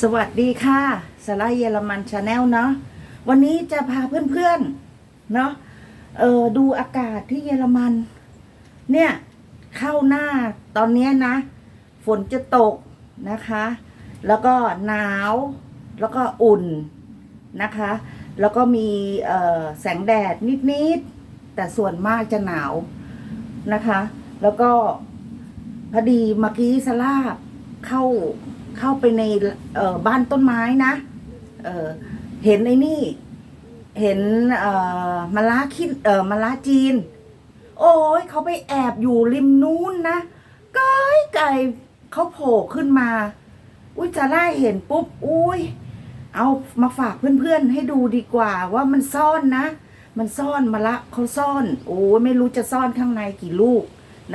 สวัสดีค่ะสาระเยอรมันชาแนลเนาะวันนี้จะพาเพื่อนๆเนาะเออดูอากาศที่เยอรมัน เนี่ยเข้าหน้าตอนนี้นะ ฝนจะตกนะคะ แล้วก็หนาวแล้วก็อุ่นนะคะ แล้วก็มีเออแสงแดดนิดๆแต่ส่วนมากจะหนาวนะคะ แล้วก็พอดีเมื่อกี้สลาบเข้า เข้าไปในบ้านต้นไม้นะเเห็นไอ้นี่ เห็นมะล้าคิดเออมะล้าจีน โอ้ยเขาไปแอบอยู่ริมนู้นนะไกลไกลเขาโผล่ขึ้นมา อุ้ยจะได้เห็นปุ๊บ อุ้ยเอามาฝากเพื่อนๆให้ดูดีกว่าว่ามันซ่อนนะ มันซ่อนมาละเขาซ่อน โอ้ยไม่รู้จะซ่อนข้างในกี่ลูก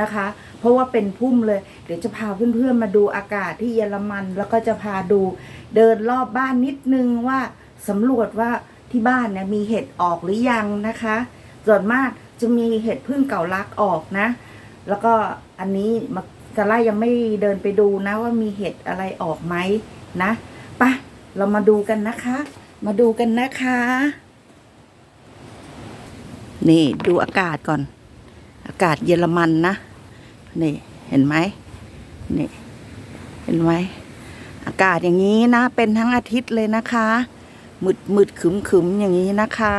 นะคะ เพราะว่าเป็นพุ่มเลย เดี๋ยวจะพาเพื่อนๆมาดูอากาศที่เยอรมันแล้วก็จะพาดูเดินรอบบ้านนิดนึงว่าสำรวจว่าที่บ้านเนี่ยมีเห็ดออกหรือยังนะคะ ส่วนมากจะมีเห็ดพึ่งเก่าลักออกนะ แล้วก็อันนี้มาซาร่ายังไม่เดินไปดูนะว่ามีเห็ดอะไรออกไหมนะปะเรามาดูกันนะคะ มาดูกันนะคะ นี่ดูอากาศก่อน อากาศเยอรมันนะ นี่เห็นไหมนี่เห็นไหมอากาศอย่างนี้นะ เป็นทั้งอาทิตย์เลยนะคะมืดมืดขึมขึมอย่างนี้นะคะ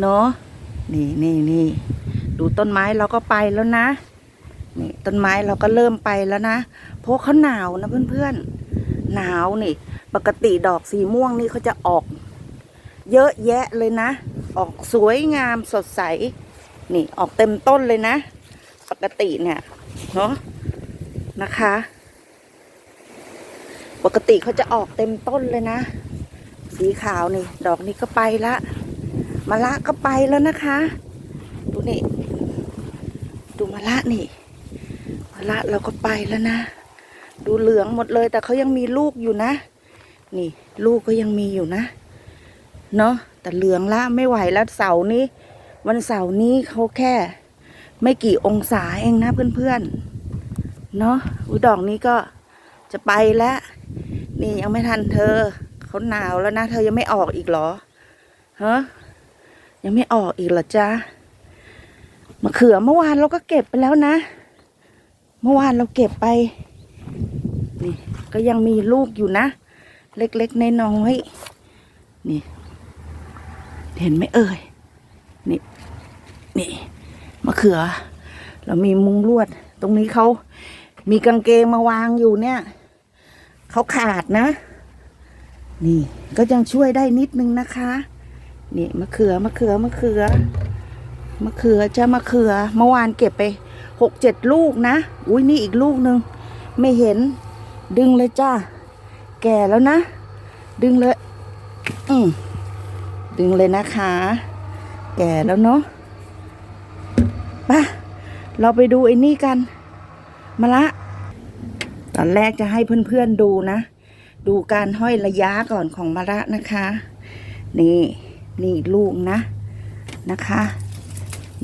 เนาะนี่นี่นี่ดูต้นไม้เราก็ไปแล้วนะนี่ต้นไม้เราก็เริ่มไปแล้วนะเพราะเขาหนาวนะเพื่อนๆ หนาวนี่ ปกติดอกสีม่วงนี่เขาจะออก เยอะแยะเลยนะ ออกสวยงามสดใส นี่ออกเต็มต้นเลยนะ ปกติเนี่ยเนาะนะคะ ปกติเขาจะออกเต็มต้นเลยนะ สีขาวนี่ ดอกนี้ก็ไปละมะละก็ไปแล้วนะคะ ดูนี่ดูมะละนี่มะละเราก็ไปแล้วนะ ดูเหลืองหมดเลยแต่เขายังมีลูกอยู่นะ นี่ ลูกก็ยังมีอยู่นะ เนาะแต่เหลืองละไม่ไหวแล้วเสานี้ วันเสาร์นี้เขาแค่ ไม่กี่องศาเองนะเพื่อนๆเนาะอุดอกนี้ก็จะไปแล้ว นี่ยังไม่ทันเธอเขาหนาวแล้วนะ เธอยังไม่ออกอีกเหรอฮะยังไม่ออกอีกเหรอจ๊ะมะเขือเมื่อวานเราก็เก็บไปแล้วนะ เมื่อวานเราเก็บไป นี่ ก็ยังมีลูกอยู่นะ เล็กๆน้อยๆนี่ เห็นไหมเอ่ย นี่นี่มะเขือ เรามีมุงลวด ตรงนี้เขามีกางเกงมาวางอยู่เนี่ยเขาขาดนะ นี่ก็ยังช่วยได้นิดนึงนะคะนี่มะเขือมะเขือมะเขือมะเขือจะมะเขือเมื่อวานเก็บไปหกเจ็ดลูกนะ อุ้ยนี่อีกลูกหนึ่งไม่เห็นดึงเลยจ้า แก่แล้วนะ ดึงเลย อืมดึงเลยนะคะ แก่แล้วเนาะไปะเราไปดูไอ้นี่กันมาละ ตอนแรกจะให้เพื่อนๆดูนะ ดูการห้อยระยะก่อนของมะระนะคะ นี่ นี่ลูกนะ นะคะ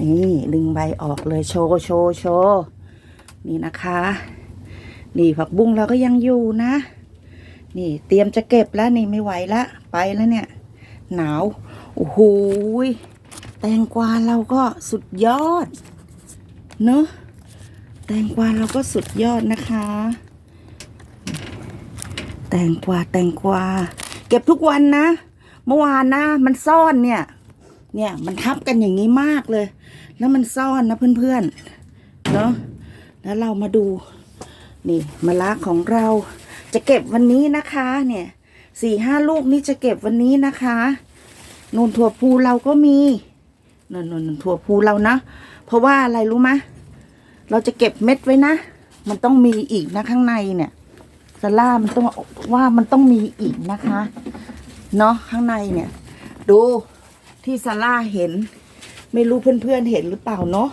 นี่ดึงใบออกเลยโชว์โชว์โชว์นี่นะคะ นี่ผักบุ้งเราก็ยังอยู่นะ นี่เตรียมจะเก็บแล้วนี่ไม่ไหวละไปแล้วเนี่ย หนาว โอ้โห แตงกวาเราก็สุดยอด เนอะแตงกวาเราก็สุดยอดนะคะ แตงกวาแตงกวา เก็บทุกวันนะ เมื่อวานนะ มันซ่อนเนี่ย เนี่ยมันทับกันอย่างนี้มากเลย แล้วมันซ่อนนะเพื่อนๆเนอะแล้วเรามาดู นี่มะละของเราจะเก็บวันนี้นะคะ เนี่ยสี่ห้าลูกนี้จะเก็บวันนี้นะคะนูนถั่วพูเราก็มี นนนนถั่วพูเรานะ เพราะว่าอะไรรู้ไหมเราจะเก็บเม็ดไว้นะ มันต้องมีอีกนะข้างในเนี่ยสล่ามันต้องว่ามันต้องมีอีกนะคะ เนาะข้างในเนี่ย ดูที่ซาร่าเห็น ไม่รู้เพื่อนๆเห็นหรือเปล่าเนาะ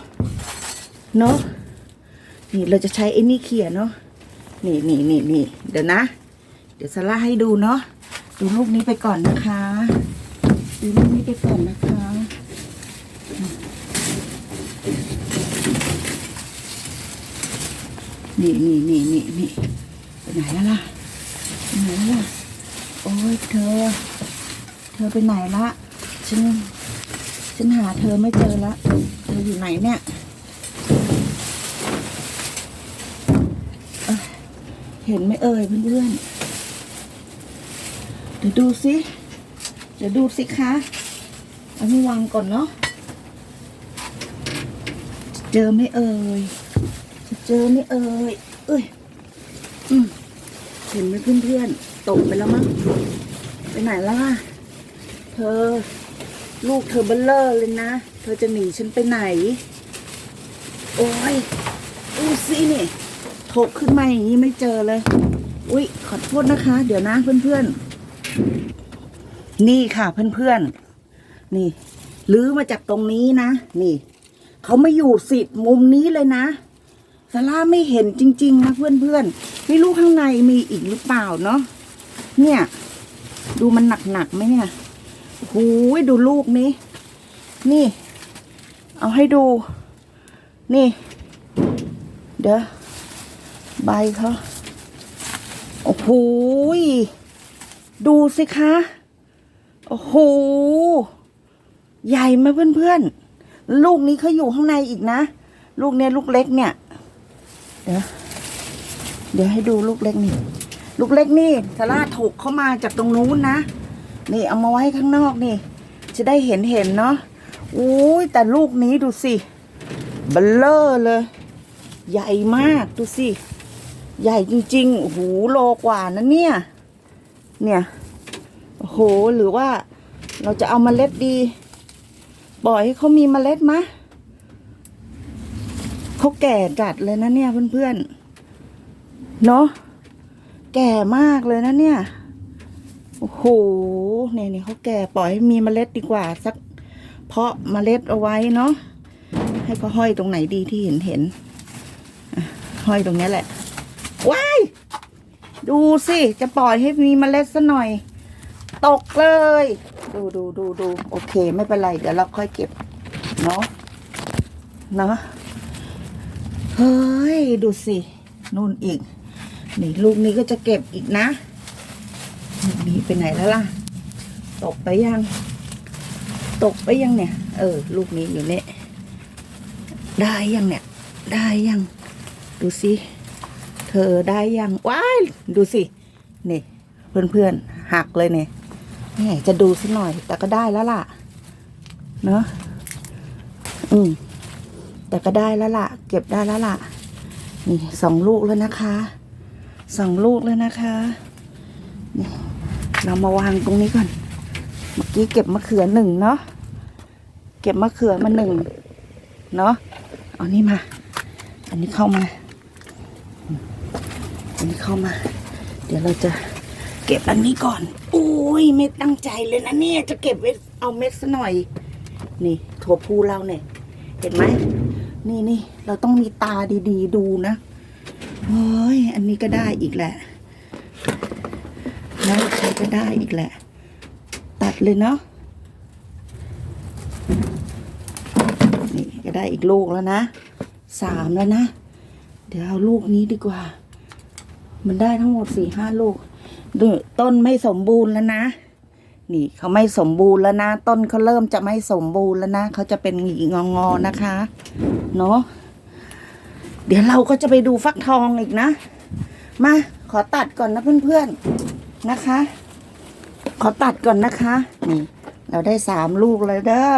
เนาะนี่เราจะใช้ไอ้นี่เขี่ยเนาะนี่นี่นี่นี่เดี๋ยวนะ เดี๋ยวซาร่าให้ดูเนาะดูลูกนี้ไปก่อนนะคะดูลูกนี้ไปก่อนนะคะ นี่นี่นี่นี่นี่ไปไหนแล้วล่ะไหนล่ะ โอ้ยเธอ เธอไปไหนละฉันฉันหาเธอไม่เจอละเธออยู่ไหนเนี่ยเห็นไหมเอ่ยเพื่อนๆเดี๋ยวดูสิเดี๋ยวดูสิคะเอานี่วางก่อนเนาะเจอไหม่เอ่ย เจอไม่เอ่ยเอ้ยอืมเห็นไหมเพื่อนๆตกไปแล้วมั้งไปไหนแล้วล่ะเธอ ลูกเธอเบลเลอร์เลยนะ เธอจะหนีฉันไปไหน โอ้ยดูสินี่ถกขึ้นมาอย่างนี้ไม่เจอเลย อุ๊ยขอโทษนะคะ เดี๋ยวนะเพื่อนๆ นี่ค่ะเพื่อนๆ นี่ลื้อมาจากตรงนี้นะ นี่ เขาไม่อยู่สิมุมนี้เลยนะ ซาร่าไม่เห็นจริง ๆ นะเพื่อนๆไม่รู้ข้างในมีอีกหรือเปล่าเนาะเนี่ย ดูมันหนักๆไหมเนี่ยโอ้โหดูลูกนี้ นี่ เอาให้ดู นี่ เดี๋ยวใบเขาโอ้โหดูสิคะ โอ้โห ใหญ่ไหมเพื่อนๆ ลูกนี้เขาอยู่ข้างในอีกนะ ลูกเนี้ยลูกเล็กเนี่ย เดี๋ยวเดี๋ยวให้ดูลูกเล็กนี่ ลูกเล็กนี่สาราถกเข้ามาจากตรงนู้นนะ นี่เอามาไว้ข้างนอกนี่ จะได้เห็นเห็นเนาะอุ้ยแต่ลูกนี้ดูสิเบลเลอร์เลย ใหญ่มากดูสิ ใหญ่จริงๆโอ้โหโลกว่านะเนี่ย เนี่ยโอ้โหหรือว่าเราจะเอามาเล็ดดี ปล่อยให้เขามีเมล็ดมะ เขาแก่จัดเลยนะเนี่ยเพื่อนๆ เนาะแก่มากเลยนะเนี่ย โอ้โห เนี่ยเนี่ยเขาแก่ปล่อยให้มีเมล็ดดีกว่า สัก เพาะเมล็ดเอาไว้เนาะ ให้เขาห้อยตรงไหนดีที่เห็นเห็น ห้อยตรงนี้แหละ ว้าย ดูสิ จะปล่อยให้มีเมล็ดซะหน่อย ตกเลย ดูดูดูดู โอเค ไม่เป็นไร เดี๋ยวเราค่อยเก็บ เนาะ เนาะ เฮ้ย ดูสินู่นอีก นี่ลูกนี้ก็จะเก็บอีกนะลูกนี้ไปไหนแล้วล่ะ ตกไปยัง ตกไปยังเนี่ย เออ ลูกนี้อยู่เนี่ยได้ยังเนี่ย ได้ยัง ดูสิ เธอได้ยัง ว้าย ดูสิ นี่ เพื่อนๆ หักเลยเนี่ยแหมจะดูสักหน่อย แต่ก็ได้แล้วล่ะ เนอะอืม แต่ก็ได้แล้วล่ะ เก็บได้แล้วล่ะ นี่สองลูกแล้วนะคะสองลูกแล้วนะคะนี่เรามาวางตรงนี้ก่อน เมื่อกี้เก็บมะเขือหนึ่งเนาะเก็บมะเขือมาหนึ่งเนาะเอานี่มา อันนี้เข้ามา อันนี้เข้ามา เดี๋ยวเราจะเก็บอันนี้ก่อนโอ้ยไม่ตั้งใจเลยนะเนี่ยจะเก็บไว้เอาเม็ดซะหน่อย นี่ถั่วพูเราเนี่ย เห็นไหม นี่นี่เราต้องมีตาดีๆ ดูนะเฮ้ยอันนี้ก็ได้อีกแหละนะใช้ก็ได้อีกแหละ ตัดเลยเนาะนี่ก็ได้อีกลูกแล้วนะสามแล้วนะ เดี๋ยวเอาลูกนี้ดีกว่า มันได้ทั้งหมดสี่ห้าลูกต้นไม่สมบูรณ์แล้วนะ นี่เขาไม่สมบูรณ์แล้วนะ ต้นเขาเริ่มจะไม่สมบูรณ์แล้วนะเขาจะเป็นหงิกงอๆนะคะ เนาะเดี๋ยวเราก็จะไปดูฟักทองอีกนะ มา ขอตัดก่อนนะเพื่อนๆนะคะ ขอตัดก่อนนะคะนี่เราได้สามลูกเลยเด้อ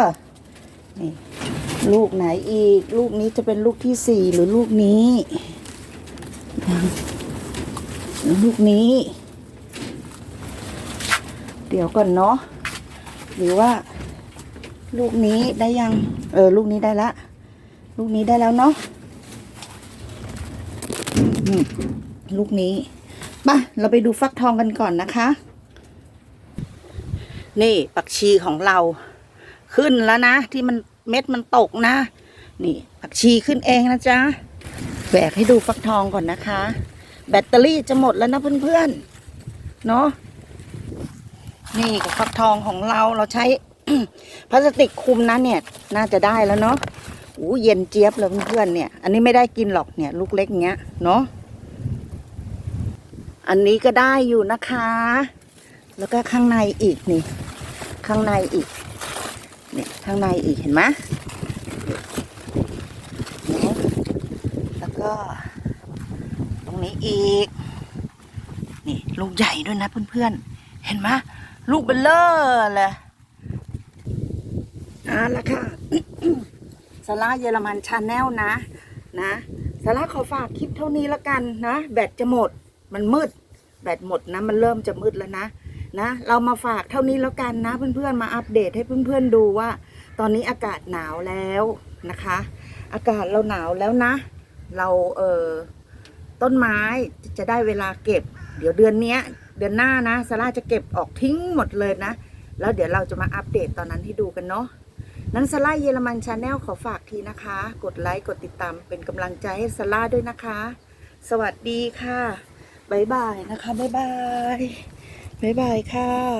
นี่ลูกไหนอีก ลูกนี้จะเป็นลูกที่สี่หรือลูกนี้ ลูกนี้ เดี๋ยวก่อนเนาะหรือว่า ลูกนี้ได้ยัง เออ ลูกนี้ได้ละ ลูกนี้ได้แล้วเนาะลูกนี้มาเราไปดูฟักทองกันก่อนนะคะ นี่ปักชีของเราขึ้นแล้วนะ ที่มันเม็ดมันตกนะ นี่ปักชีขึ้นเองนะจ๊ะแบกให้ดูฟักทองก่อนนะคะ แบตเตอรี่จะหมดแล้วนะเพื่อนๆเนาะนี่กับฟักทองของเราเราใช้พลาสติกคลุมนะเนี่ย น่าจะได้แล้วเนาะ อู้เย็นเจี๊ยบเลยเพื่อนๆเนี่ย อันนี้ไม่ได้กินหรอกเนี่ย ลูกเล็กเงี้ยเนาะอันนี้ก็ได้อยู่นะคะ แล้วก็ข้างในอีกนี่ ข้างในอีกเนี่ยข้างในอีกเห็นไหมแล้วก็ ตรงนี้อีก นี่ลูกใหญ่ด้วยนะเพื่อนๆ เห็นไหมลูกเบลเลอร์เลยเอาละค่ะ สาระเยอรมันชาแนลนะนะสาระขอฝากคลิปเท่านี้แล้วกันนะ แบตจะหมดมันมืด แบตหมดนะ มันเริ่มจะมืดแล้วนะนะ เรามาฝากเท่านี้แล้วกันนะ เพื่อนๆมาอัปเดตให้เพื่อนๆดูว่า ตอนนี้อากาศหนาวแล้วนะคะ อากาศเราหนาวแล้วนะ เราเออต้นไม้จะได้เวลาเก็บ เดี๋ยวเดือนนี้เดือนหน้านะซาร่าจะเก็บออกทิ้งหมดเลยนะ แล้วเดี๋ยวเราจะมาอัปเดตตอนนั้นให้ดูกันเนาะ นั้นซาร่าเยอรมันชาแนลขอฝากทีนะคะ กดไลค์กดติดตามเป็นกำลังใจให้ซาร่าด้วยนะคะ สวัสดีค่ะบ๊ายบายนะคะบ๊ายบายบ๊ายบายค่ะ